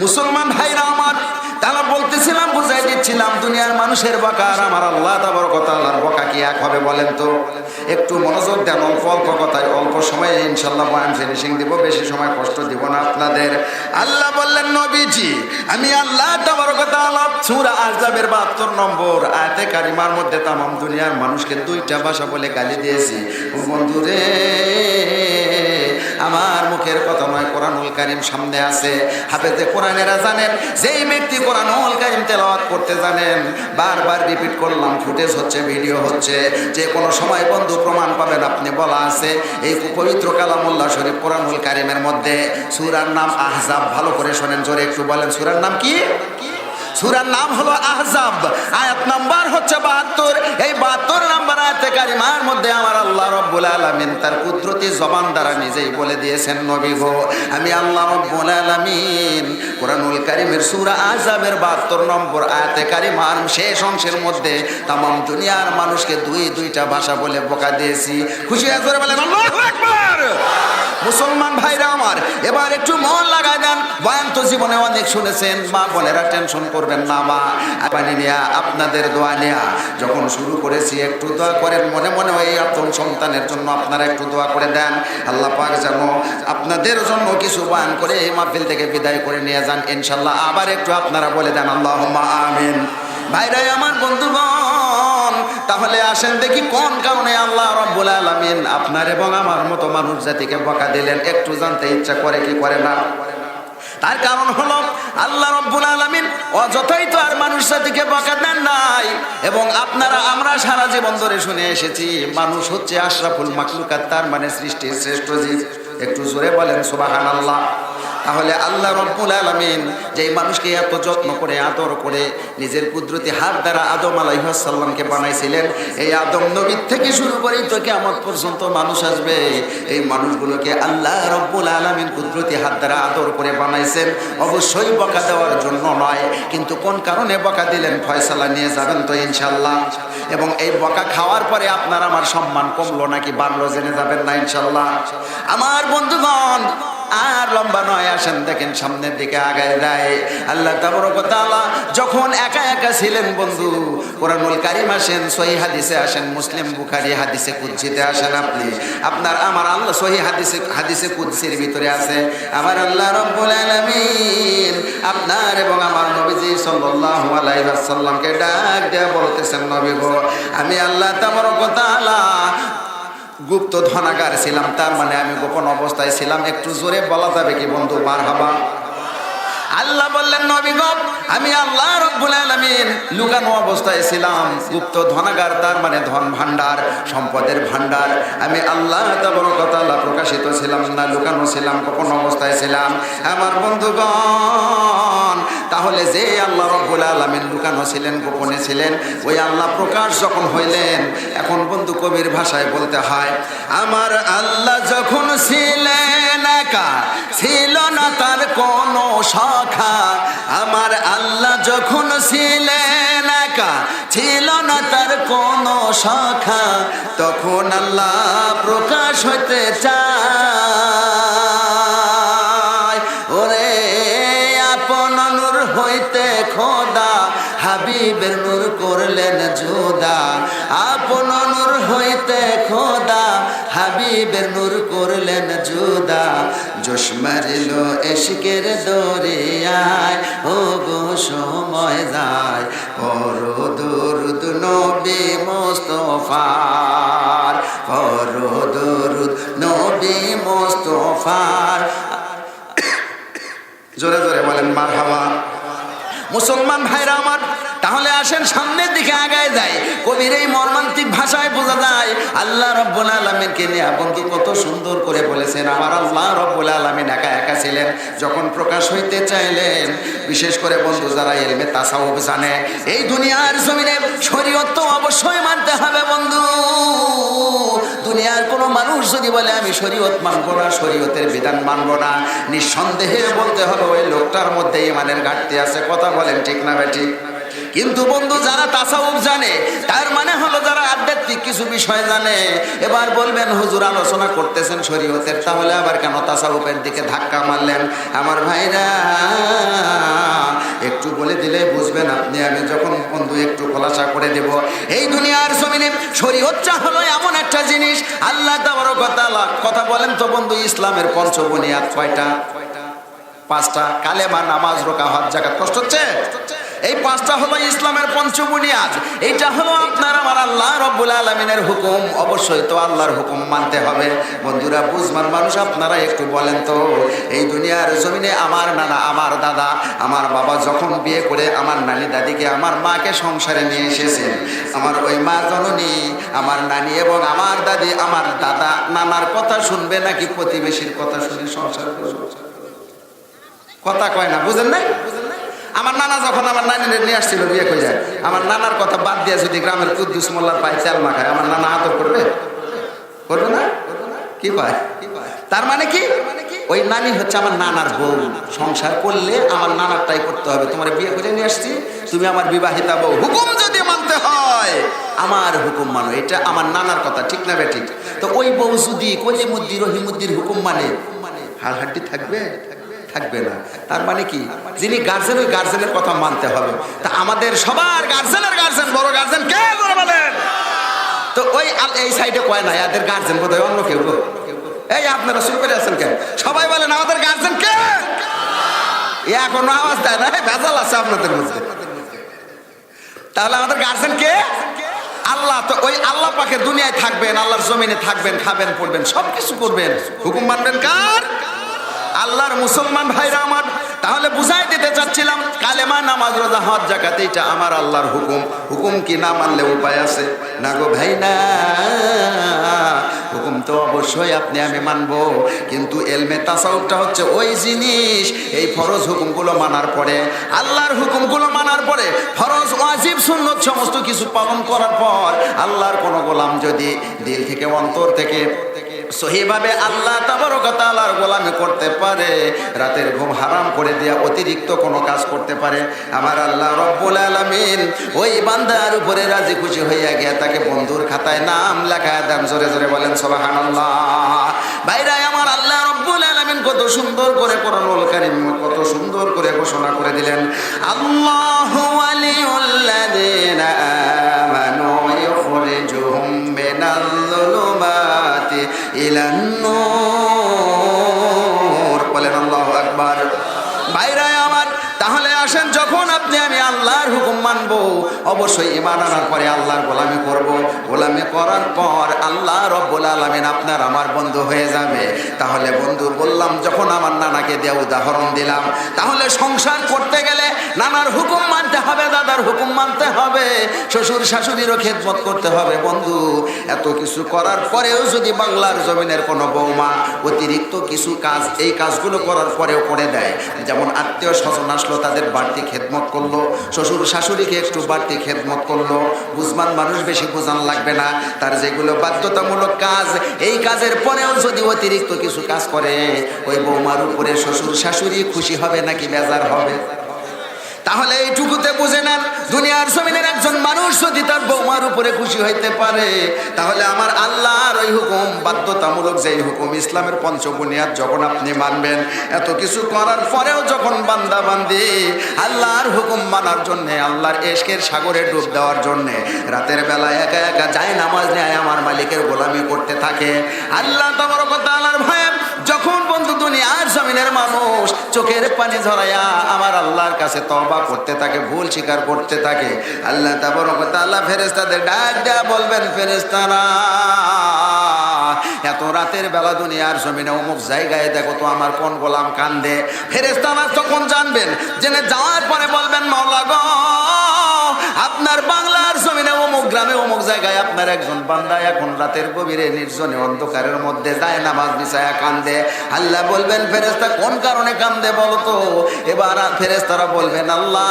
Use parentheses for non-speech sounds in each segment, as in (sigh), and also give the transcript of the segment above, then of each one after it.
মুসলমান ভাইরা আমার তারা বলতেছিলাম বুঝাই দিচ্ছিলাম দুনিয়ার মানুষের বকা আর আমার আল্লাহ তাবর কথা আল্লাহর বকা কি এক হবে বলেন তো? একটু মনোযোগ দেন, অল্প অল্প কথায়, অল্প সময়ে ইনশাল্লাহ বয়ান ফিনিশিং দিব, বেশি সময় কষ্ট দিব না আপনাদের। আল্লাহ বললেন, নবীজি, আমি আল্লাহ তাবর কথা আলাপ সুরা আজাবের বাহাত্তর নম্বর আয়াতে কারিমার মধ্যে তামাম দুনিয়ার মানুষকে দুইটা ভাষা বলে গালি দিয়েছি। ও বন্ধুরে, আমার মুখের কথা নয়, কোরআনুল কারিম সামনে আছে। হাফেজে কোরআনেরা জানেন যেই ব্যক্তি কোরআনুল কারিম তেলাওয়াত করতে জানেন? বারবার রিপিট করলাম ফুটেজ হচ্ছে ভিডিও হচ্ছে। যে কোনো সময় বন্ধু প্রমাণ পাবেন, আপনি বলা আছে। এই পবিত্র কালামুল্লাহ শরীফ কোরআনুল কারিমের মধ্যে সুরার নাম আহজাব, ভালো করে শোনেন, জোরে একটু বলেন, সুরার নাম কি? সুরার নাম হলো আহজাব। আয়াত নাম্বার হচ্ছে বাহাত্তর। এই বাহাত্তর নাম্বার আয়াতে কারিমার মধ্যে আমার আল্লাহ রব্বুল আলমিন তার কুদরতি জবান দ্বারা নিজেই বলে দিয়েছেন, নবী গো, আমি আল্লাহ রব্বুল আলমিন কোরআনুল কারিমের সুরা আহজাবের বাহাত্তর নম্বর আয়াতে কারিমার শেষ অংশের মধ্যে তাম দুনিয়ার মানুষকে দুই, দুইটা ভাষা বলে বোকা দিয়েছি। খুশি হয়ে বলেন, আল্লাহু মুসলমান ভাইরা আমার, এবার একটু মন লাগাই দেন। বয়ান তো জীবনে অনেক শুনেছেন, মা বোনেরা টেনশন করবেন না, মা। পানি নেয়া, আপনাদের দোয়া নেয়া। যখন শুরু করেছি, একটু দোয়া করেন, মনে মনে ওই আপন সন্তানের জন্য আপনারা একটু দোয়া করে দেন। আল্লাহ পাক যেন আপনাদের জন্য কিছু বয়ান করে এই মাহফিল থেকে বিদায় করে নিয়ে যান, ইনশাল্লাহ। আবার একটু আপনারা বলে দেন আল্লাহ আমিন। ভাইরাই আমার বন্ধুগণ তাহলে আসেন দেখি কোন কারণে আল্লাহ রব্বুল আলমিন আপনার এবং আমার মতো মানুষ জাতিকে বকা দিলেন? একটু জানতে ইচ্ছা করে কি করে না? তার কারণ হলো আল্লাহ রব্বুল আলমিন অযথাই তো আর মানুষ জাতিকে বকা দেন নাই এবং আপনারা আমরা সারা জীবন ধরে শুনে এসেছি, মানুষ হচ্ছে আশরাফুল মাকলুকাত তার মানে সৃষ্টির শ্রেষ্ঠ জীব। একটু জোরে বলেন সুবাহান আল্লাহ তাহলে আল্লাহ রব্বুল আলমিন যে মানুষকে এত যত্ন করে, আদর করে, নিজের কুদরতি হাত দ্বারা আদম আলাইসাল্লামকে বানাইছিলেন, এই আদম নবীর থেকে শুরু করেই তো কেমন পর্যন্ত মানুষ আসবে। এই মানুষগুলোকে আল্লাহ রব্বুল আলমিন কুদরতি হাত দ্বারা আদর করে বানাইছেন। অবশ্যই বকা দেওয়ার জন্য নয়, কিন্তু কোন কারণে বকা দিলেন, ফয়সালা নিয়ে যাবেন তো ইনশাল্লাহ এবং এই বকা খাওয়ার পরে আপনার আমার সম্মান কমলো নাকি, বাড়লো জেনে যাবেন না ইনশাল্লাহ আমার বন্ধুগণ, আর লম্বা নয়, আসেন দেখেন সামনের দিকে আগায় দেয় আল্লাহ তাবরকতালা যখন একা একা ছিলেন বন্ধু, কোরআনুল কারিম আসেন, সহি হাদিসে আসেন, মুসলিম বুখারি হাদিসে কুদ্সিতে আসেন আপনি। আপনার, আমার আল্লাহ সহি হাদিসে হাদিসে কুদ্সির ভিতরে আছে। আমার আল্লাহ রব্বুল আলামিন আপনার এবং আমার নবীজি সাল্লাল্লাহু আলাইহি ডাক দেয়া বলতেছেন, নবী আমি আল্লাহ তাবরকতালা গুপ্ত ধনাগার ছিলাম, তার মানে আমি গোপন অবস্থায় ছিলাম। একটু জোরে বলা যাবে কি বন্ধু? বার হাবা আল্লাহ বললেন নবীগ আমি আল্লাহ রব্বুল আলামিন লুকানো অবস্থায় ছিলাম। গুপ্ত ধনাগার তার মানে ধন ভান্ডার সম্পদের ভান্ডার আমি আল্লাহ তাবরকতাল্লাহ প্রকাশিত ছিলাম না, লুকানো ছিলাম, গোপন অবস্থায় ছিলাম। আমার বন্ধুগণ, তাহলে যে আল্লাহ রব্বুল আলমিন লুকানো ছিলেন, গোপনে ছিলেন, ওই আল্লাহ প্রকাশ যখন হইলেন, এখন বন্ধু কবির ভাষায় বলতে হয়, আমার আল্লাহ যখন ছিলেন একা, ছিল না তার যখন ছিলেন একা, ছিল না তার কোনো শাখা, তখন আল্লাহ প্রকাশ হইতে চায়। ওরে আপন নূর হইতে খোদা, হাবিবের নূর করলেন জোদা আপন নূর হইতে খোদা হাবিবের নূর করলেন জোদা। জোশ মারিল এশকের দরিয়ায়। ও গো সময় যায়। পর দরুদ নবী মোস্তফার। পর দরুদ নবী মোস্তফার। (coughs) জোরে জোরে বলেন মার হাওয়া মুসলমান ভাইরা আমার, তাহলে আসেন সামনের দিকে আগায় যায় কবির এই মর্মান্তিক ভাষায় বোঝা যায়, আল্লাহ রব্বুল আলমিনকে নিয়ে বন্ধু কত সুন্দর করে বলেছেন। আমার আল্লাহ রব্বুল আলমিন একা একা ছিলেন, যখন প্রকাশ হইতে চাইলেন, বিশেষ করে বন্ধু যারা এলমে তাসাউফ জানে, এই দুনিয়ার জমিনে শরীয়ত তো অবশ্যই মানতে হবে বন্ধু। দুনিয়ার কোনো মানুষ যদি বলে, আমি শরীয়ত মানবো না, শরীয়তের বিধান মানবো না, নিঃসন্দেহে বলতে হবে, ওই লোকটার মধ্যে ইমানের ঘাটতি আছে, কথা বলেন, ঠিক না ভাই, ঠিক? কিন্তু বন্ধু, যারা তাসাউফ জানে, তার মানে হলো যারা আধ্যাত্মিক কিছু বিষয় জানে, এবার বলবেন, হুজুর, আলোচনা করতেছেন শরীয়তের, তাহলে আবার কেন তাসাউফের দিকে ধাক্কা মারলেন? আমার ভাইরা, একটু বলে দিলে বুঝবেন আপনি, আমি যখন বন্ধু একটু খোলাসা করে দেব। এই দুনিয়ার জমিনে শরীয়তটা হলো এমন একটা জিনিস, আল্লাহ তাআলা, কথা বলেন তো বন্ধু, ইসলামের পঞ্চবনিয়াত কয়টা? পাঁচটা কালেমা নামাজ, রোকা, হজ জাকাত কষ্ট হচ্ছে? এই পাঁচটা হলো ইসলামের পঞ্চবুনিয়াদ এইটা হলো আপনার আমার আল্লাহ রব্বুল আলমিনের হুকুম। অবশ্যই তো আল্লাহর হুকুম মানতে হবে। বন্ধুরা, বুঝমান মানুষ, আপনারা একটু বলেন তো, এই দুনিয়ার জমিনে আমার নানা, আমার দাদা, আমার বাবা যখন বিয়ে করে আমার নানি দাদিকে, আমার মাকে সংসারে নিয়ে এসেছেন। আমার ওই মা জননী, আমার নানি এবং আমার দাদি, আমার দাদা, নানার কথা শুনবে নাকি প্রতিবেশীর কথা শুনে সংসার করবে? কথা কয় না, বুঝেন নাই? আমার নানা যখন আমার নানিদের নিয়ে আসছিল, বিয়ে করে যায় আমার নানার কথা বাদ দিয়ে যদি গ্রামের কুদ্দুস মোল্লার পায়ে তেল মাখায়, আমার নানা আদর করবে? করবে না? কি পায় তার মানে কি? ওই নানি হচ্ছে আমার নানার বউ। সংসার করলে আমার নানারটাই করতে হবে। তোমার বিয়ে করে নিয়ে আসছি, তুমি আমার বিবাহিতা বউ। হুকুম যদি মানতে হয়, আমার হুকুম মানো। এটা আমার নানার কথা, ঠিক না বে ঠিক? তো ওই বউ যদি কলিমুদ্দি রহিমুদ্দির হুকুম মানে হাড় হাড্ডি থাকবে? থাকবে না। তার মানে কি? যিনি গার্জেন ওই গার্জেনের কথা মানতে হবে। তা আমাদের সবার গার্জেনের গার্জেন বড় গার্জেন কে বলেন তো ওই এই সাইডে কয় না, এদের গার্জেন বোধহয় অন্য কেউ এই আপনারা শুরু করে আছেন কেন? সবাই বলেন, আমাদের গার্জেন কে? এখনও আওয়াজ দেয় না ভেজাল আছে আপনাদের মধ্যে। তাহলে আমাদের গার্জেন কে? আল্লাহ তো ওই আল্লাহ পাকে দুনিয়ায় থাকবেন, আল্লাহর জমিনে থাকবেন, খাবেন, পড়বেন সব কিছু করবেন। হুকুম মানবেন কার? আল্লাহর মুসলমান ভাইরা আমার, তাহলে বুঝাই দিতে চাচ্ছিলাম, কালেমা, নামাজ, রোজা, হজ জাকাত এইটা আমার আল্লাহর হুকুম। হুকুম কি না মানলে উপায় আছে? না গো ভাই না হুকুম তো অবশ্যই আপনি, আমি মানবো। কিন্তু এলমে তাসাউফটা হচ্ছে ওই জিনিস, এই ফরজ হুকুমগুলো মানার পরে। আল্লাহর হুকুমগুলো মানার পরে ফরজ, ওয়াজিব, সুন্নত সমস্ত কিছু পালন করার পর আল্লাহর কোনো গোলাম যদি দিল থেকে, অন্তর থেকে সহিভাবে আল্লাহ তাবারকাতালার গোলামি করতে পারে। রাতের ঘুম হারাম করে দেয়া অতিরিক্ত কোনো কাজ করতে পারে। আমার আল্লাহ রব্বুল আলামিন ওই বান্দার উপরে রাজি খুশি হইয়া গিয়া তাকে বন্ধুর খাতায় নাম লেখায় দেন, জোরে জোরে বলেন, সুবহানাল্লাহ। বাইরাই আমার আল্লাহ রব্বুল আলামিন কত সুন্দর করে কোরআনুল কারীম কত সুন্দর করে ঘোষণা করে দিলেন। আল্লাহু ওয়ালিউল্লাযিনা আল্লাহু তাহলে আসেন যখন আপনি আল্লাহর হুকুম মানবো। অবশ্যই ইমান আনার পরে আল্লাহর গোলামি করব। গোলামি করার পর আল্লাহ রব্বুল আলমিন আপনার আমার বন্ধু হয়ে যাবে। তাহলে বন্ধু, বললাম, যখন আমার নানাকে দেওয়া উদাহরণ দিলাম, তাহলে সংসার করতে গেলে নানার হুকুম মানতে হবে, দাদার হুকুম মানতে হবে, শ্বশুর শাশুড়িরও খেদমত করতে হবে। বন্ধু, এত কিছু করার পরেও যদি বাংলার জমিনের কোনো বৌমা অতিরিক্ত কিছু কাজ, এই কাজগুলো করার পরেও করে দেয়। যেমন আত্মীয় স্বজন আসলো, তাদের বাড়তি খেদমত করল, শ্বশুর শাশুড়িকে একটু বাড়তি খেদমত করল বুঝমান মানুষ বেশি বোঝান লাগবে না, তার যেগুলো বাধ্যতামূলক কাজ। এই কাজের পরেও যদি অতিরিক্ত কিছু কাজ করে, ওই বৌমার উপরে শ্বশুর শাশুড়ি খুশি হবে নাকি বেজার হবে? তাহলে এইটুকুতে বুঝে নেন দুনিয়ার জমিনের একজন মানুষ যদি তার বৌমার উপরে খুশি হইতে পারে, তাহলে আমার আল্লাহর ওই হুকুম, বাধ্যতামূলক যেই হুকুম, ইসলামের পঞ্চবুনিয়াদ যখন আপনি মানবেন, এত কিছু করার পরেও যখন বান্দা বান্দি, আল্লাহর হুকুম মানার জন্যে, আল্লাহর এশকের সাগরে ডুব দেওয়ার জন্যে, রাতের বেলা একা একা যায় নামাজ নেয়, আমার মালিকের গোলামি করতে থাকে। আল্লাহ তোমার কথা আল্লাহর ভয়ে যখন বন্ধু দুনিয়ার জমিনের মানুষ চোখের পানি ঝরাইয়া আমার আল্লাহর কাছে তবা করতে থাকে, ভুল স্বীকার করতে থাকে। আল্লাহ তাবরকতাল্লাহ ফেরেস্তাদের ডাক দেয়া বলবেন ফেরেস্তারা এত রাতের বেলা দুনিয়ার জমিনে অমুক জায়গায় দেখো তো আমার কোন গোলাম কান্দে। ফেরেস্তারা তখন জানবেন, জেনে যাওয়ার পরে বলবেন, মাওলা গো, আপনার বাংলার জমিনে অমুক গ্রামে অমুক জায়গায় আপনার একজন বান্দা এখন রাতের গভীরে নির্জনে অন্ধকারের মধ্যে যায়, নামাজ বিছায়া কান্দে। আল্লাহ বলবেন ফেরেস্তা কোন কারণে কান্দে বলতো এবার ফেরেস্তারা বলবেন, আল্লাহ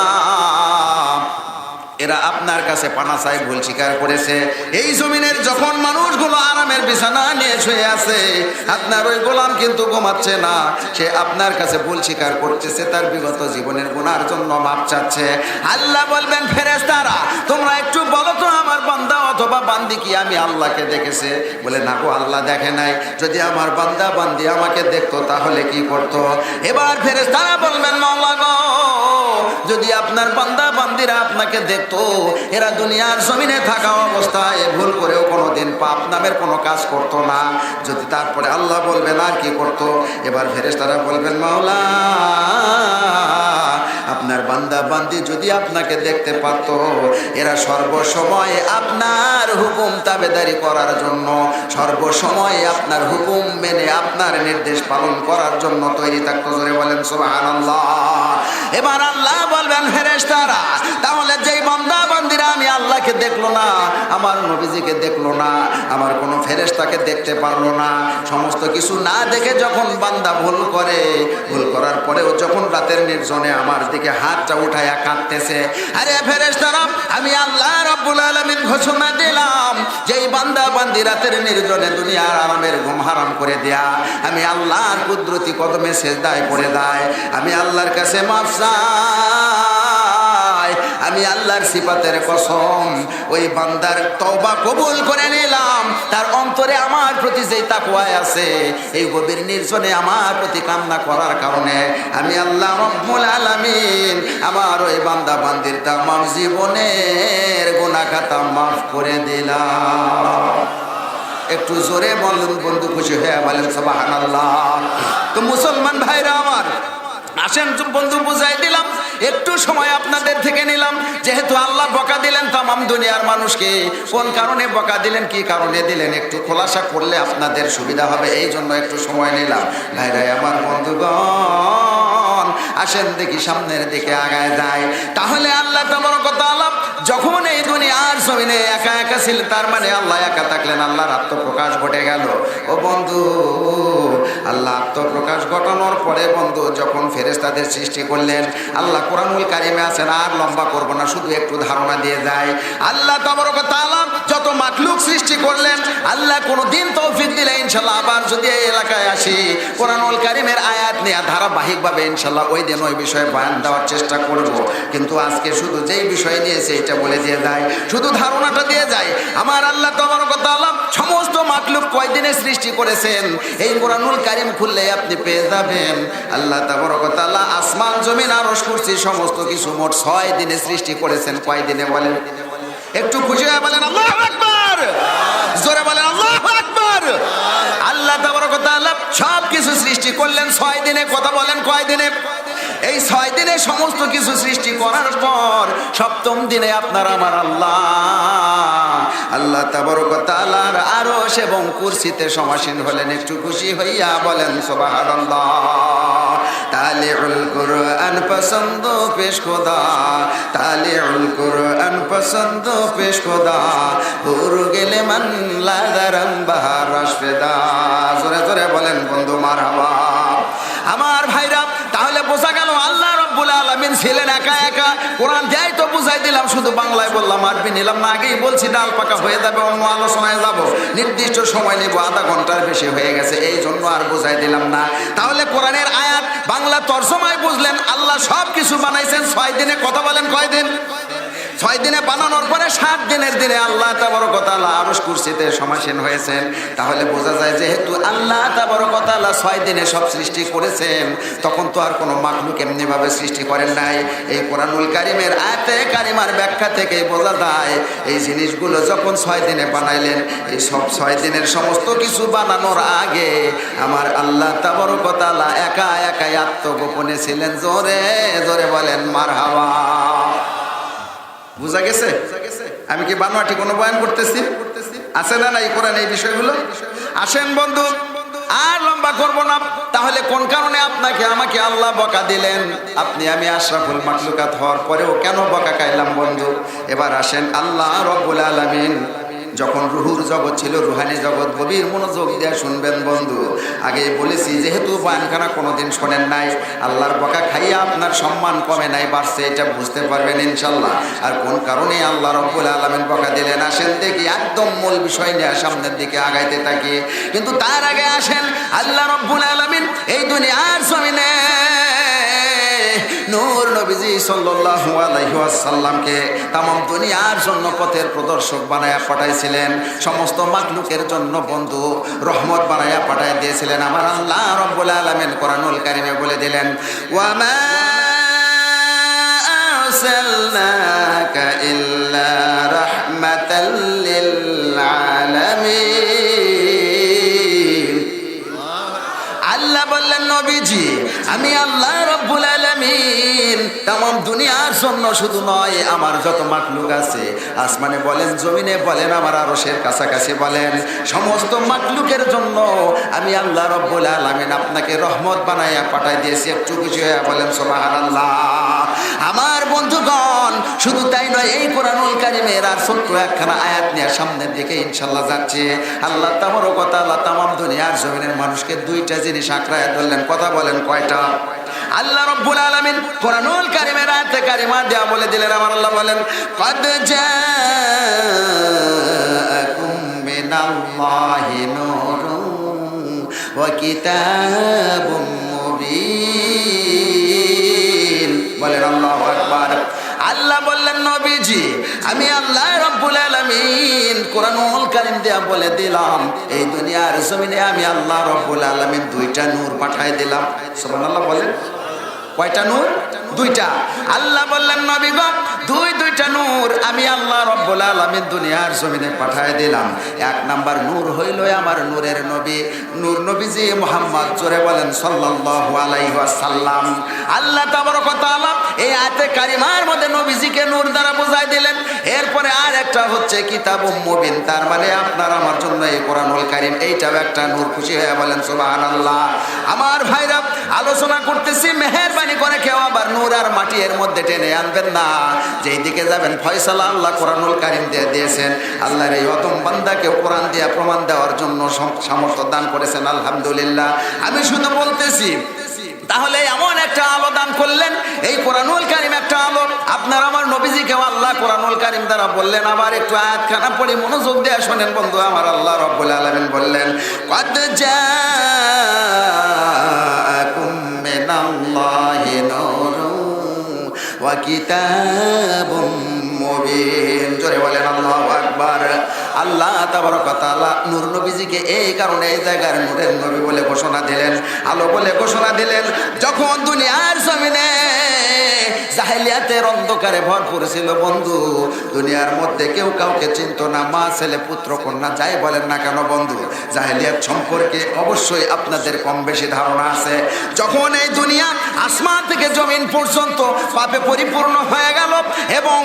এরা আপনার কাছে পানা চাই ভুল স্বীকার করেছে। এই জমিনের যখন মানুষগুলো আরামের বিছানা নিয়ে শুয়ে আছে, আপনার ওই গোলাম কিন্তু ঘুমাচ্ছে না। সে আপনার কাছে ভুল স্বীকার করতেছে, তার বিগত জীবনের গুণার জন্য মাপ চাচ্ছে। আল্লাহ বলবেন ফেরেস্তারা তোমরা একটু বলো তো আমার বান্দা অথবা বান্দি কি আমি আল্লাহকে দেখেছে? বলে, না গো, আল্লাহ দেখে নাই। যদি আমার বান্দা বান্দি আমাকে দেখতো তাহলে কি করতো? এবার ফেরেস তারা বলবেন, মাওলা গো যদি আপনার বান্দা বান্দিরা আপনাকে দেখতো, এরা দুনিয়ার জমিনে থাকা অবস্থায় ভুল করেও কোনো দিন পাপ নামের কোনো কাজ করতো না। যদি তারপরে আল্লাহ বলবেন আর কি করতো, এবার ফেরেস তারা বলবেন, মাওলা আপনার বান্দা বান্দি যদি আপনাকে দেখতে পারতো, এরা সর্বসময় আপনার হুকুম তাবেদারি করার জন্য, সর্বসময় আপনার হুকুম মেনে আপনার নির্দেশ পালন করার জন্য তৈরি থাকতো। জোরে বলেন, সুবহানাল্লাহ। এবার আল্লাহ বলবেন, ফেরেশতারা, তাহলে যেই বান্দা বান্দিরা আমি আল্লাহকে দেখল না, আমার নবীজিকে দেখল না, আমার কোনো ফেরেশতাকে দেখতে পারল না, সমস্ত কিছু না দেখে যখন বান্দা ভুল করে, ভুল করার পরেও যখন রাতের নির্জনে আমার দিকে হাতটা উঠাইয়া কাঁদতেছে। আরে ফেরেশতারা, আমি আল্লাহ রব্বুল আলমিন ঘোষণা দিলাম যেই বান্দা বান্দি রাতের নির্জনে দুনিয়ার আরামের ঘুম হারাম করে দেয়া। আমি আল্লাহর কুদরতি কদমে সেজদায় পড়ে দেয় আমি আল্লাহর কাছে মাফ চাই। আমি আল্লাহর সিফাতের কসম, ওই বান্দার তওবা কবুল করে নিলাম। তার অন্তরে আমার প্রতি যেই তাকওয়ায় আছে, এই গভীর নির্জনে আমার প্রতি কান্না করার কারণে আমি আল্লাহ রব্বুল আলামিন আমার ওই বান্দা বান্দির তামাম জীবনের গুনাহ খাতা মাফ করে দিলাম। একটু জোরে বলুন বন্ধু, খুশি হয়ে বলেন, সুবহানাল্লাহ। তো মুসলমান ভাইরা আমার আসেন, বন্ধু, বুঝাই দিলাম। একটু সময় আপনাদের থেকে নিলাম। যেহেতু আল্লাহ বকা দিলেন তামাম দুনিয়ার মানুষকে। কোন কারণে বকা দিলেন, কি কারণে দিলেন, একটু খোলাসা করলে আপনাদের সুবিধা হবে। এই জন্য একটু সময় নিলাম। ভাইরাই আমার বন্ধুগণ, আসেন দেখি সামনের দিকে আগায় যায় তাহলে আল্লাহ তোমার কথা আলাপ যখন এই দুনিয়ার জমিনে একা একা ছিল, তার মানে আল্লাহ একা থাকলেন, আল্লাহর আত্মপ্রকাশ ঘটে গেল। ও বন্ধু, আল্লাহ আত্মপ্রকাশ ঘটানোর পরে বন্ধু, যখন ফেরেস্তাদের সৃষ্টি করলেন। আল্লাহ কোরআনুল কারিমে আছেন আর লম্বা করব না, শুধু একটু ধারণা দিয়ে যায়। আল্লাহ তোমার কথা আলাপ যত মাকলুক সৃষ্টি করলেন, আল্লাহ কোনো দিন তৌফিক দিলে ইনশাল্লাহ আবার যদি এই এলাকায় আসি, কোরআনুল কারিমের আয়াত নিয়ে ধারাবাহিকভাবে ইনশাল্লাহ ওই দিন ওই বিষয়ে বয়ান দেওয়ার চেষ্টা করব। কিন্তু আজকে শুধু যেই বিষয় নিয়েছে এটা বলে দিয়ে যায়, শুধু ধারণাটা দিয়ে যায়, আমার আল্লাহ তোমার কথা আলাপ সমস্ত মাকলুক কয়দিনে সৃষ্টি করেছেন? এই কোরআনুল কারিম খুললে আপনি পেয়ে যাবেন। আল্লাহ তাবরকতাল্লাহ আসমান, জমিন আরস করছি, সমস্ত কিছু মোট ছয় দিনে সৃষ্টি করেছেন। কয় দিনে বলেন? একটু খুশি হয়ে বলেন, আল্লাহ আকবার! জোরে বলেন, আল্লাহ আকবার! আল্লাহ তাবরকতাল্লাহ সব কিছু সৃষ্টি করলেন ছয় দিনে। কথা বলেন, কয় দিনে? এই ছয় দিনে সমস্ত কিছু সৃষ্টি করার পর সপ্তম দিনে আপনার আমার আল্লাহ। আল্লাহ তাবরকতালার আরশ এবং কুরসিতে সমাসীন হলেন। একটু খুশি হইয়া বলেন, সুবহানাল্লাহ। তালিউল কুরআন পছন্দ, পেশ খোদা। তালিউল কুরআন পছন্দ, পেশ খোদা। হুর গেলে মান লাদারাম বাহার রাশফেদা জোরে জোরে বলেন, বন্ধু, মারহাবা। আমার ভাইরা, তাহলে বোঝা গেল আল্লাহ রব্বুল আলমিন ছিলেন একা একা। কোরআন যাই তো বুঝাই দিলাম, শুধু বাংলায় বললাম, আরবি নিলাম। না, আগেই বলছি, ডাল পাকা হয়ে যাবে, অন্য আলোচনায় যাব। নির্দিষ্ট সময় নিব, আধা ঘণ্টার বেশি হয়ে গেছে এই জন্য আর বুঝাই দিলাম না। তাহলে কোরআনের আয়াত বাংলা তর্জমায় বুঝলেন আল্লাহ সব কিছু বানাইছেন ছয় দিনে কথা বলেন কয় দিন ছয় দিনে বানানোর পরে সাত দিনের দিনে আল্লাহ তাবরকতালা আরস কুরসিতে সমাসীন হয়েছেন। তাহলে বোঝা যায় যেহেতু আল্লাহ তাবরকতালা ছয় দিনে সব সৃষ্টি করেছেন, তখন তো আর কোনো মাকলুক এমনিভাবে সৃষ্টি করেন নাই। এই কোরআনুল কারিমের আয়াতে কারিমার ব্যাখ্যা থেকে বোঝা যায়, এই জিনিসগুলো যখন ছয় দিনে বানাইলেন, এই সব ছয় দিনের সমস্ত কিছু বানানোর আগে আমার আল্লাহ তাবরকতালা একা একাই আত্মগোপনে ছিলেন। জোরে জোরে বলেন মার হাওয়া বুঝা গেছে? আমি কি বানোয়াটি কোনো বয়ান করতেছি? আছে না না এই কোরআন এই বিষয়গুলো? আসেন বন্ধু, আর লম্বা করব না। তাহলে কোন কারণে আপনাকে, আমাকে আল্লাহ বকা দিলেন? আপনি, আমি আশরাফুল মাকলুকাত হওয়ার পরেও কেন বকা খাইলাম বন্ধু? এবার আসেন আল্লাহ রব্বুল আলামিন যখন রুহুর জগৎ ছিল, রুহানি জগৎ, গভীর মনোযোগ দিয়ে শুনবেন বন্ধু। আগে বলেছি, যেহেতু বয়ানখানা কোনোদিন শোনেন নাই, আল্লাহর বকা খাইয়ে আপনার সম্মান কমে নাই, বাড়ছে, এটা বুঝতে পারবেন ইনশাল্লাহ। আর কোন কারণে আল্লাহ রব্বুল আলমিন বকা দিলেন আসেন দেখি, একদম মূল বিষয় নিয়ে সামনের দিকে আগাইতে থাকি। কিন্তু তার আগে আসেন আল্লাহ রব্বুল আলমিন এই দুনিয়ার জমিনে। নূর নবীজি সাল্লাল্লাহু আলাইহি ওয়াসাল্লামকে তাম দুনিয়ার জন্য পথের প্রদর্শক বানায়া পাঠাইছিলেন, সমস্ত মাকলুকের জন্য বন্ধু রহমত বানায়া পাঠাই দিয়েছিলেন। আমার আল্লাহ রব্বুল আলামিন কোরআনুল কারিমে বলে দিলেন, ওয়ামা আরসালনাকা ইল্লা রাহমাতাল লিল আলামিন। আল্লাহ বললেন, নবীজি, আমি আল্লাহ রব্বুল আলামিন। তাম দুনিয়ার জন্য শুধু নয়, আমার যত মাকলুক আছে, আসমানে বলেন, জমিনে বলেন, আমার আরশের কাছাকাছি বলেন, সমস্ত মাকলুকের জন্য আমি আল্লাহ রব্বুল আলামিন আপনাকে রহমত বানাইয়া পাঠাই দিয়েছি। একটু কিছু বলেন, সুবহানাল্লাহ। আমার বন্ধুগণ, শুধু তাই নয়, এই কোরআনুল কারিমের আর ছোট্ট একখানা আয়াত নিয়ে সামনের দিকে ইনশাল্লাহ যাচ্ছে। আল্লাহ তামরও কথা আল্লাহ তামাম দুনিয়ার জমিনের মানুষকে দুইটা জিনিস আঁকড়ায় ধরলেন। কথা বলেন কয়টা? আল্লাহ রব্বুল আলামিন কোরআনুল কারিমের আয়াতে কারিমা দেয়া বলে দিলেন। আমার আল্লাহ বলেন, কদ জাআকুম মিনাল্লাহি নূরুন ওয়া কিতাবুম মুবিন। বলেন, আল্লাহু আকবার। আল্লাহ বললেন, নবীজি, আমি আল্লাহ রব্বুল আলামিন কোরআনুল কারীম দিয়া বলে দিলাম, এই দুনিয়ার জমিনে আমি আল্লাহ রব্বুল আলামিন দুইটা নূর পাঠায় দিলাম। সুবহানাল্লাহ বলেন। কয়টা নূর? দুইটা। আল্লাহ বললেন, নবী দুই, দুইটা নূর আমি আল্লাহ রব্বুল আলামিন দুনিয়ার জমিনে পাঠায় দিলাম। এক নাম্বার নূর হইল আমার নূরের নবী। নূর নবীজি মোহাম্মদ জোরে বলেন, সাল্লাল্লাহু আলাইহি ওয়াসাল্লাম। আল্লাহ তাবারক তাআলা এই আয়াতে কারিমার মধ্যে নবীজিকে নূর দ্বারা বুঝাই দিলেন। এরপরে আর একটা হচ্ছে কিতাবুম মুবিন তার মানে আপনার আমার জন্য এই কোরআনুল কারিম, এইটাও একটা নূর। খুশি হয়ে বলেন, সুবহানাল্লাহ। আমার ভাইরা আলোচনা করতেছি, মেহেরবানি করে কেউ আবার নূর আর মাটি এর মধ্যে টেনে আনবেন না। যেই দিকে যাবেন, ফয়সালা আল্লাহ কোরআনুল কারিম দিয়ে দিয়েছেন। আল্লাহর এই অদম বান্দাকে কোরআন দিয়ে প্রমাণ দেওয়ার জন্য সামর্থ্য দান করেছেন, আলহামদুলিল্লাহ। আমি শুধু বলতেছি, তাহলে এমন একটা আলো দান করলেন, এই কোরআনুল কারিম একটা আলো। আপনার আমার নবীজিকেও আল্লাহ কোরআনুল কারিম দ্বারা বললেন, আবার একটু আয়াতখানা পড়ে মনোযোগ দিয়ে শোনেন বন্ধু, আমার আল্লাহ রব্বুল আলামিন বললেন, কদ জাআকুম বলেন আল্লাহু আকবার। আল্লাহ নূর নবীজিকে এই কারণে এই জায়গার নূরের নবী বলে ঘোষণা দিলেন, আলো বলে ঘোষণা দিলেন। যখন দুনিয়ার জমিনে জাহেলিয়াতের অন্ধকারে ভরপুর ছিল বন্ধু, দুনিয়ার মধ্যে কেউ কাউকে না, মা, ছেলে, পুত্র, কন্যা, যাই বলেন না কেন বন্ধু সম্পর্কে অবশ্যই আপনাদের কম বেশি ধারণা আছে। যখন এই দুনিয়া আসমান থেকে জমিন পর্যন্ত পাপে পরিপূর্ণ হয়ে গেল এবং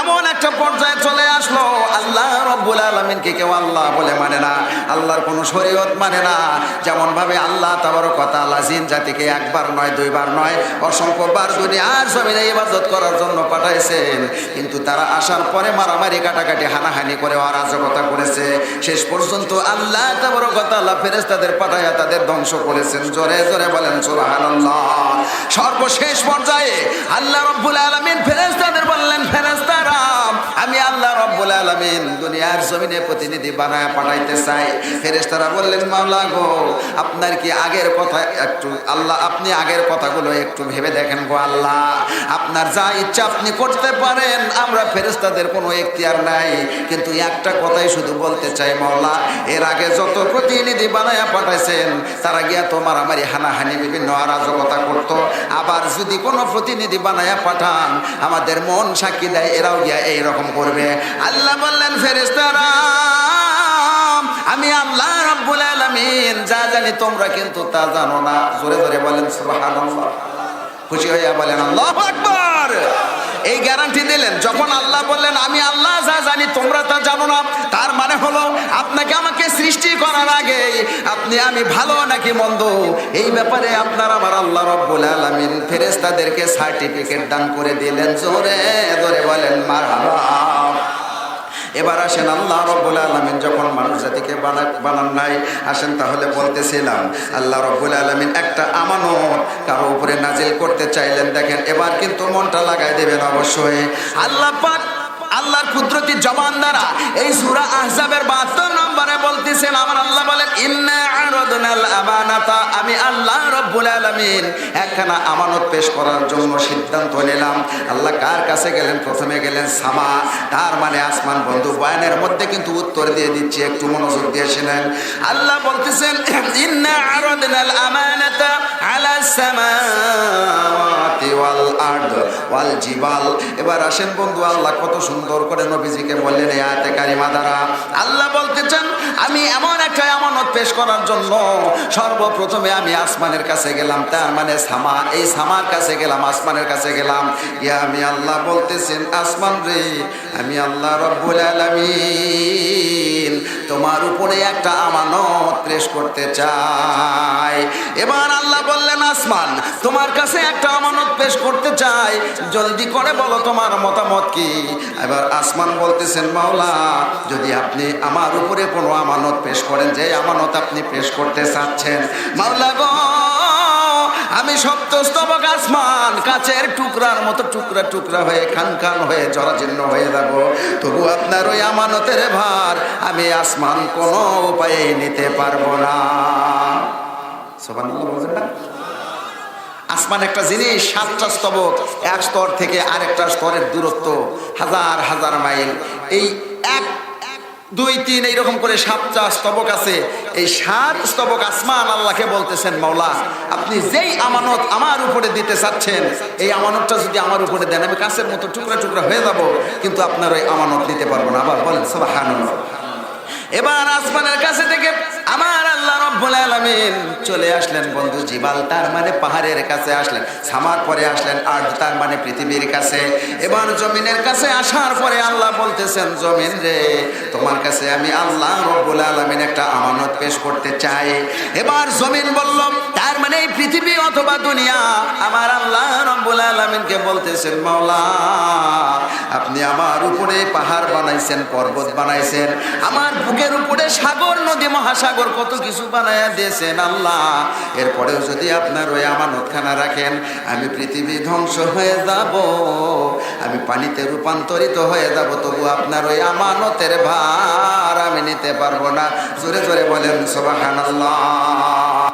এমন একটা পর্যায়ে চলে আসলো, আল্লাহ রব্বুল আলমিনকে কেউ আল্লাহ বলে মানে না। আল্লাহর কোনো শরীয়ত মানে না। যেমন ভাবে আল্লাহ তাবার কথা আল্লাহ জিন জাতিকে একবার নয়, দুইবার নয় অসংখ্যবার দুনিয়ার জমিনে ইবাদত করার জন্য পাঠাইছেন। কিন্তু তারা আসার পরে মারামারি, কাটাকাটি, হানাহানি করে অরাজকতা করেছে। শেষ পর্যন্ত আল্লাহ তাবার কথা আল্লাহ ফেরেস্তাদের পাঠাইয়া তাদের ধ্বংস করেছেন। জোরে জোরে বলেন, সুবহানাল্লাহ। সর্বশেষ পর্যায়ে আল্লাহ রব্বুল আলামিন ফেরেস্তাদের বললেন ফেরেস্তারা আমি আল্লাহ রব্বুল আলামিন দুনিয়ার জমিনে প্রতিনিধি বানায় পাঠাইতে চাই। ফেরেস্তারা বললেন, মাওলা গো, আপনার কি আগের কথা একটু, আল্লাহ, আপনি আগের কথাগুলো একটু ভেবে দেখেন গো আল্লাহ। আপনার যা ইচ্ছা আপনি করতে পারেন, আমরা ফেরেস্তাদের কোনো এখতিয়ার নাই। কিন্তু একটা কথাই শুধু বলতে চাই মাওলা, এর আগে যত প্রতিনিধি বানায় পাঠাইছেন, তারা গিয়া তো মারামারি, হানাহানি, বিভিন্ন অরাজকতা করতো। আবার যদি কোনো প্রতিনিধি বানায় পাঠান, আমাদের মন সাক্ষী দেয়, এরাও গিয়া এইরকম করবে। আল্লাহ বললেন ফেরেস্তারা আমি আল্লাহ রব্বুল আলামিন, যা জানি তোমরা কিন্তু তা জানো না। জোরে জোরে বলেন, সুবহানাল্লাহ। খুশি হইয়া বলেন, আল্লাহু আকবার। এই গ্যারান্টি দিলেন, যখন আল্লাহ বললেন, আমি আল্লাহ যা জানি, তোমরা তা জানো না। তার মানে হলো, আপনাকে আমাকে সৃষ্টি করার আগে আপনি, আমি ভালো নাকি মন্দ? এই ব্যাপারে আপনার আমার আল্লাহ রব্বুল আলামিন ফেরেস্তাদেরকে সার্টিফিকেট দান করে দিলেন। জোরে জোরে বলেন, মারহাবা। এবার আসেন, আল্লাহ রব্বুল আলমিন যখন মানুষ জাতিকে বানা- বানান নাই, আসেন তাহলে বলতেছিলাম, আল্লাহ রব্বুল আলমিন একটা আমানত কারও উপরে নাজিল করতে চাইলেন। দেখেন, এবার কিন্তু মনটা লাগাই দেবেন অবশ্যই। আল্লাহ পাক আল্লাহর কুদরতি জবান দ্বারা এই সূরা আহজাবের 72 নম্বরে বলতেছেন, আমার আল্লাহ বলেন, ইন্না আরাদনাল আমি আল্লাহ রব্বুল আলামিন একখানা আমানত পেশ করার জন্য সিদ্ধান্ত নিলাম। আল্লাহ কার কাছে গেলেন? প্রথমে গেলেন সামা, তার মানে আসমান বন্ধু। বয়ানের মধ্যে কিন্তু উত্তর দিয়ে দিচ্ছি, একটু মনোযোগ দিয়ে শুনেন। আল্লাহ বলতেছেন, ইন্না আলা সামাওয়াতি ওয়াল ওয়াল জিবাল। এবার আসেন বন্ধু, আল্লাহ কত সুন্দর করে নবীজিকে বললেন এই আয়াতে কারিমা দ্বারা আল্লাহ বলতেছেন, আমি এমন একটা আমানত পেশ করার জন্য সর্বপ্রথমে আমি আসমানের কাছে গেলাম, তার মানে সামা, এই সামার কাছে গেলাম, আসমানের কাছে গেলাম। ইয়া, আমি আল্লাহ বলতেছেন, আসমান রে, আমি আল্লাহ রব্বুল আলামিন তোমার উপরে একটা আমানত পেশ করতে চাই। এবার আল্লাহ বললেন, আসমান, তোমার কাছে একটা আমানত পেশ করতে চাই। জলদি করে বলো তোমার মতামত কি? এবার আসমান বলতেছেন, মাওলা, যদি আপনি আমার উপরে কোনো আমানত পেশ করেন, যে আমানত আপনি পেশ করতে চাচ্ছেন, মাওলা গো, আমি সপ্তস্তবক আসমান, কাচের টুকরার মতো টুকরা টুকরা হয়ে খান খান হয়ে জরাজীর্ণ হয়ে যাব। তবু আপনার ওই আমানতের ভার আমি আসমান কোনো উপায়ে নিতে পারব না। সোবানুল্লাহ বলছেন না? আসমান একটা জিনিস, সাতটা স্তবক, এক স্তর থেকে আরেকটা স্তরের দূরত্ব, হাজার হাজার মাইল। এই এক দুই, তিন, এইরকম করে সাতটা স্তবক আছে। এই সাত স্তবক আসমান আল্লাহকে বলতেছেন, মাওলা, আপনি যেই আমানত আমার উপরে দিতে চাচ্ছেন, এই আমানতটা যদি আমার উপরে দেন, আমি কাছের মতো টুকরা টুকরা হয়ে যাব, কিন্তু আপনার ওই আমানত দিতে পারব না। আবার বলেন সবাই এবার আসমানের কাছে থেকে আমার আল্লাহ রব্বুল আলামিন চলে আসলেন বন্ধু জিবাল, তার মানে পাহাড়ের কাছে আসলেন, সামার পরে আসলেন আর তার মানে পৃথিবীর কাছে। এবার জমিনের কাছে আসার পরে আল্লাহ বলতেছেন, জমিন রে, তোমার কাছে আমি আল্লাহ রব্বুল আলামিন একটা আমানত পেশ করতে চাই। এবার জমিন বলল, তার মানে এই পৃথিবী অথবা দুনিয়া? আমার আল্লাহ রব্বুল আলামিনকে বলতেছেন, মাওলা, আপনি আমার উপরে পাহাড় বানাইছেন, পর্বত বানাইছেন। আমার বুকের উপরে সাগর, নদী, মহাসাগর কত কিছু বানায়া দিয়েছেন আল্লাহ। এরপরেও যদি আপনার ওই আমানতখানা রাখেন, আমি পৃথিবী ধ্বংস হয়ে যাব, আমি পানিতে রূপান্তরিত হয়ে যাব, তবু আপনার ওই আমানতের ভার আমি নিতে পারব না। জোরে জোরে বলেন সোবাহান আল্লাহ